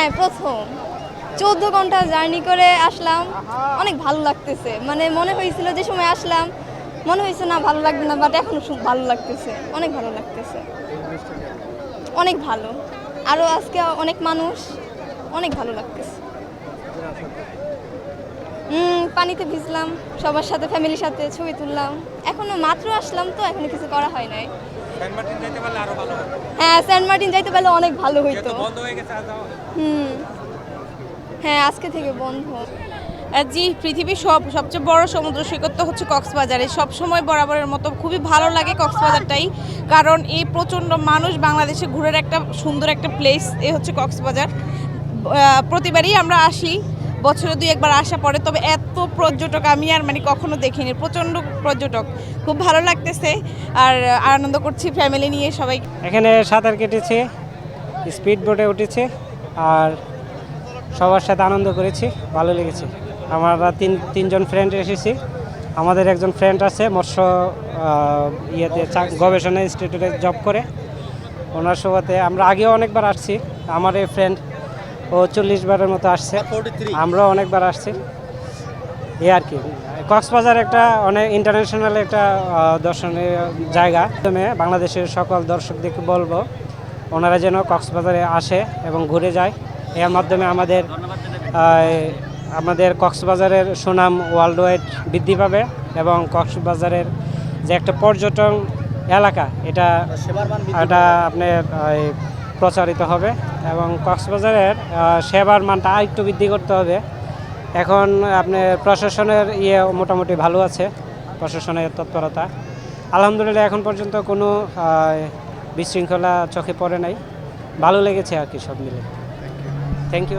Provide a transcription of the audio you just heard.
হ্যাঁ প্রথম। চোদ্দ ঘণ্টা জার্নি করে আসলাম। অনেক ভালো লাগতেছে। মানে মনে হয়েছিল যে সময় আসলাম, মনে হয়েছে না ভালো লাগবে না বাট এখন ভালো লাগতেছে। অনেক ভালো লাগতেছে। অনেক ভালো। আরও আজকে অনেক মানুষ, অনেক ভালো লাগতেছে। পানিতে ভিজলাম, সবার সাথে ফ্যামিলির সাথে ছবি তুললাম। এখনও মাত্র আসলাম তো, এখনও কিছু করা হয় নাই। হ্যাঁ। সেন্ট মার্টিন যাইতে পারলে অনেক ভালো হইতো। হুম। হ্যাঁ আজকে থেকে বন্ধ। জি পৃথিবীর সব সবচেয়ে বড় সমুদ্র সৈকত তো হচ্ছে কক্সবাজারে। সব সময় বরাবরের মতো খুবই ভালো লাগে কক্সবাজারটাই। কারণ এই প্রচণ্ড মানুষ বাংলাদেশে ঘুরের একটা সুন্দর একটা প্লেস এ হচ্ছে কক্সবাজার। প্রতিবারই আমরা আসি। বছরে দুই একবার আসা পড়ে, তবে এত পর্যটক আমি আর মানে কখনো দেখিনি। প্রচণ্ড পর্যটক। খুব ভালো লাগতেছে আর আনন্দ করছি ফ্যামিলি নিয়ে সবাই। এখানে সাঁতার কেটেছি স্পিড বোটে উঠেছি আর সবার সাথে আনন্দ করেছি, ভালো লেগেছে। আমরা তিন, তিনজন ফ্রেন্ড এসেছি। আমাদের একজন ফ্রেন্ড আছে, মৎস্য ইয়েতে গবেষণা ইনস্টিটিউটে জব করে। ওনার সবাতে আমরা আগেও অনেকবার আসছি। আমার এই ফ্রেন্ড ও চল্লিশ বারের মতো আসছে। আমরাও অনেকবার আসছি। এ আর কি। কক্সবাজার একটা অনেক ইন্টারন্যাশনাল একটা দর্শনীয় জায়গা। প্রথমে বাংলাদেশের সকল দর্শকদেরকে বলব ওনারা যেন কক্সবাজারে আসে এবং ঘুরে যায়। এর মাধ্যমে আমাদের আমাদের কক্সবাজারের সুনাম ওয়ার্ল্ড ওয়াইড বৃদ্ধি পাবে এবং কক্সবাজারের যে একটা পর্যটন এলাকা এটা এটা আপনার প্রচারিত হবে এবং কক্সবাজারের সেবার মানটা আরেকটু বৃদ্ধি করতে হবে। এখন আপনি প্রশাসনের ইয়ে মোটামুটি ভালো আছে প্রশাসনের তৎপরতা। আলহামদুলিল্লাহ এখন পর্যন্ত কোনো বিশৃঙ্খলা চোখে পড়ে নাই। ভালো লেগেছে আর কি সব মিলে। Thank you